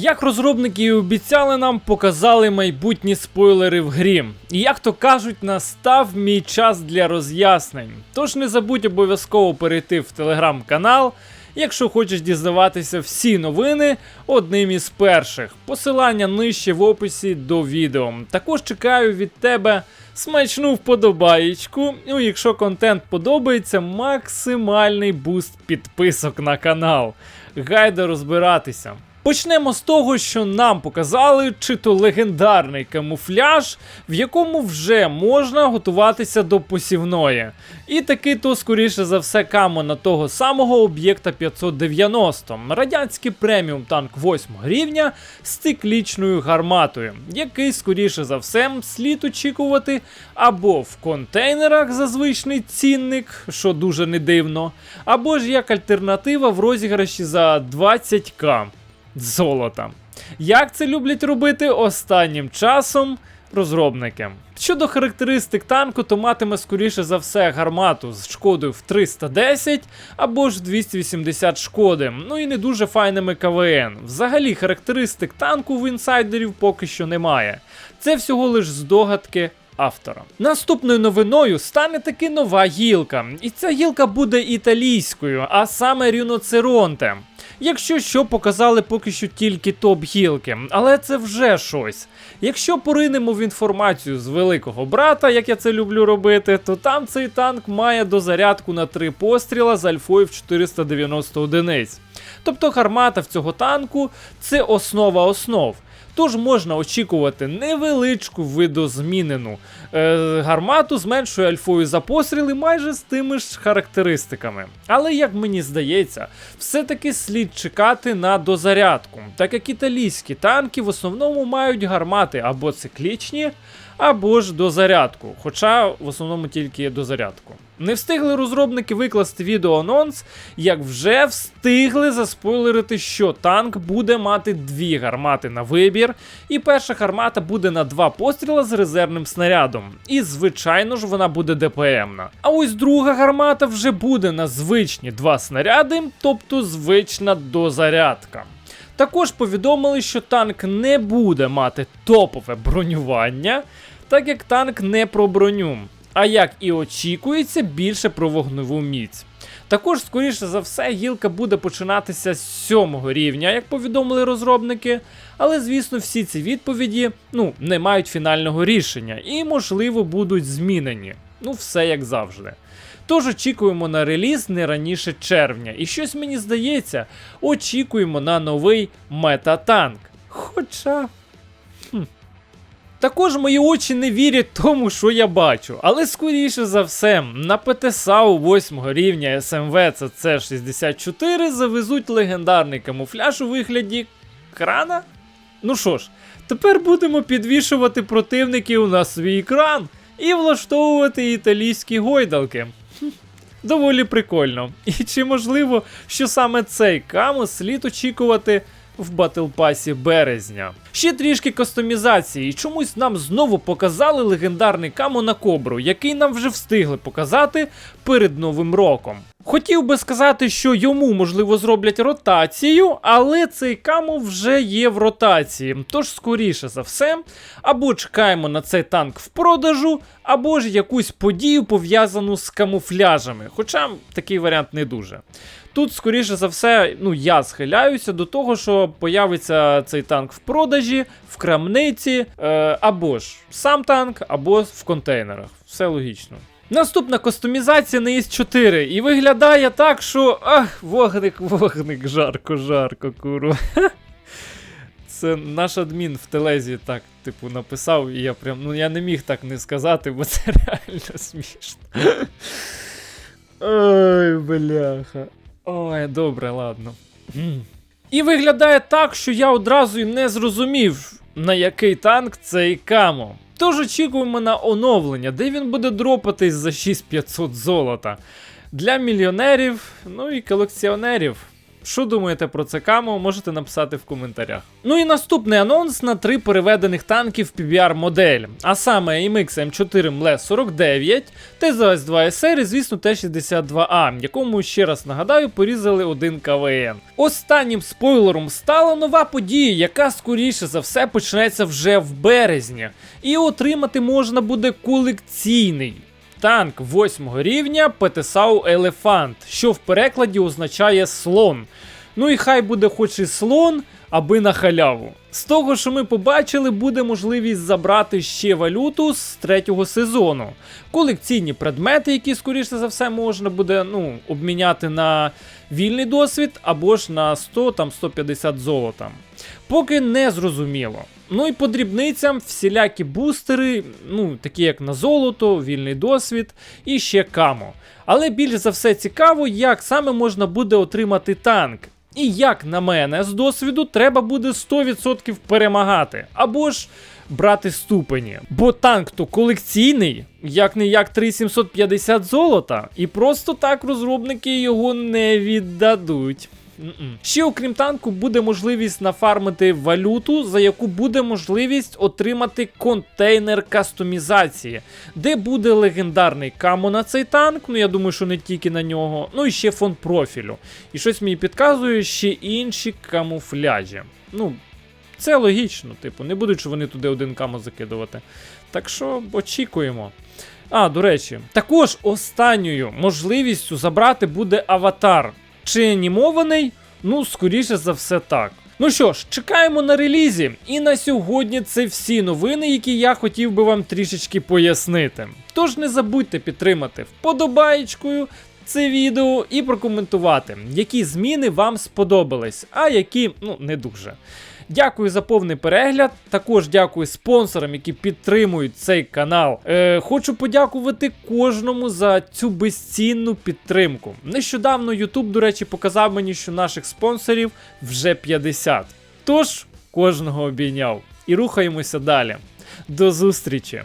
Як розробники і обіцяли нам, показали майбутні спойлери в грі. І як то кажуть, настав мій час для роз'яснень. Тож не забудь обов'язково перейти в телеграм-канал, якщо хочеш дізнаватися всі новини одним із перших. Посилання нижче в описі до відео. Також чекаю від тебе смачну вподобаєчку. Ну, якщо контент подобається, максимальний буст підписок на канал. Гайда розбиратися. Почнемо з того, що нам показали, чи то легендарний камуфляж, в якому вже можна готуватися до посівної. І таки то, скоріше за все, камо на того самого об'єкта 590, радянський преміум танк 8 рівня з циклічною гарматою, який, скоріше за все, слід очікувати або в контейнерах за звичний цінник, що дуже не дивно, або ж як альтернатива в розіграші за 20к золота. Як це люблять робити останнім часом розробники? Щодо характеристик танку, то матиме скоріше за все гармату з шкодою в 310 або ж 280 шкоди, ну і не дуже файними КВН. Взагалі характеристик танку в інсайдерів поки що немає. Це всього лиш здогадки автора. Наступною новиною стане таки нова гілка. І ця гілка буде італійською, а саме Ріноцеронте. Якщо що, показали поки що тільки топ-гілки, але це вже щось. Якщо поринемо в інформацію з великого брата, як я це люблю робити, то там цей танк має дозарядку на три постріла з альфою в 490 одиниць. Тобто гармата в цього танку це основа основ. Тож можна очікувати невеличку видозмінену е, гармату з меншою альфою за постріли майже з тими ж характеристиками. Але як мені здається, все-таки слід чекати на дозарядку, так як італійські танки в основному мають гармати або циклічні, або ж дозарядку, хоча в основному тільки дозарядку. Не встигли розробники викласти відеоанонс, як вже встигли заспойлерити, що танк буде мати дві гармати на вибір, і перша гармата буде на два постріла з резервним снарядом. І, звичайно ж, вона буде ДПМна. А ось друга гармата вже буде на звичні два снаряди, тобто звична дозарядка. Також повідомили, що танк не буде мати топове бронювання, так як танк не про броню а як і очікується, більше про вогневу міць. Також, скоріше за все, гілка буде починатися з сьомого рівня, як повідомили розробники. Але, звісно, всі ці відповіді ну, не мають фінального рішення і, можливо, будуть змінені. Ну, все як завжди. Тож очікуємо на реліз не раніше червня. І щось мені здається, очікуємо на новий метатанк. Хоча. Хм. Також мої очі не вірять тому, що я бачу. Але скоріше за все, на ПТСАУ 8 рівня СМВ CC64 завезуть легендарний камуфляж у вигляді крана. Ну що ж, тепер будемо підвішувати противників на свій кран і влаштовувати італійські гойдалки. Доволі прикольно. І чи можливо, що саме цей камус слід очікувати в батлпасі березня. Ще трішки кастомізації, чомусь нам знову показали легендарний камо на кобру, який нам вже встигли показати перед новим роком. Хотів би сказати, що йому можливо зроблять ротацію, але цей камо вже є в ротації. Тож, скоріше за все, або чекаємо на цей танк в продажу, або ж якусь подію пов'язану з камуфляжами. Хоча такий варіант не дуже. Тут, скоріше за все, ну я схиляюся до того, що появиться цей танк в продажі, в крамниці, е, або ж сам танк, або в контейнерах. Все логічно. Наступна кастомізація на ІС-4. І виглядає так, що. Ах, вогник, вогник, жарко, жарко, курва. Це наш адмін в телезі так, типу, написав, і я прям. Ну я не міг так не сказати, бо це реально смішно. Ой, бляха. Ой, добре, ладно. І виглядає так, що я одразу й не зрозумів, на який танк цей камо. Тож очікуємо на оновлення, де він буде дропатись за 6500 золота. Для мільйонерів, ну і колекціонерів. Що думаєте про це камо, можете написати в коментарях. Ну і наступний анонс на три переведених танків PBR модель, а саме AMX M4 MLE 49, ТЗС 2 SR і, звісно, Т-62А, якому ще раз нагадаю, порізали один КВН. Останнім спойлером стала нова подія, яка скоріше за все почнеться вже в березні. І отримати можна буде колекційний. Танк 8 рівня ПТСАУ Елефант, що в перекладі означає слон. Ну і хай буде хоч і слон, аби на халяву. З того, що ми побачили, буде можливість забрати ще валюту з третього сезону. Колекційні предмети, які скоріше за все можна буде ну, обміняти на вільний досвід або ж на 100 там 150 золота. Поки не зрозуміло. Ну і по дрібницям всілякі бустери, ну такі як на золото, вільний досвід і ще камо. Але більш за все цікаво, як саме можна буде отримати танк. І як на мене, з досвіду треба буде 100% перемагати, або ж брати ступені. Бо танк то колекційний, як не як 3750 золота, і просто так розробники його не віддадуть. М-м. Ще окрім танку, буде можливість нафармити валюту, за яку буде можливість отримати контейнер кастомізації, де буде легендарний камо на цей танк. Ну я думаю, що не тільки на нього, ну і ще фон профілю. І щось мені підказує ще інші камуфляжі. Ну, це логічно, типу, не будуть вони туди один камо закидувати. Так що очікуємо. А, до речі, також останньою можливістю забрати буде аватар. Чи анімований? Ну, скоріше за все так. Ну що ж, чекаємо на релізі. І на сьогодні це всі новини, які я хотів би вам трішечки пояснити. Тож не забудьте підтримати вподобаєчкою це відео і прокоментувати, які зміни вам сподобались, а які ну не дуже. Дякую за повний перегляд. Також дякую спонсорам, які підтримують цей канал. Е, хочу подякувати кожному за цю безцінну підтримку. Нещодавно YouTube, до речі, показав мені, що наших спонсорів вже 50. Тож, кожного обійняв. І рухаємося далі. До зустрічі!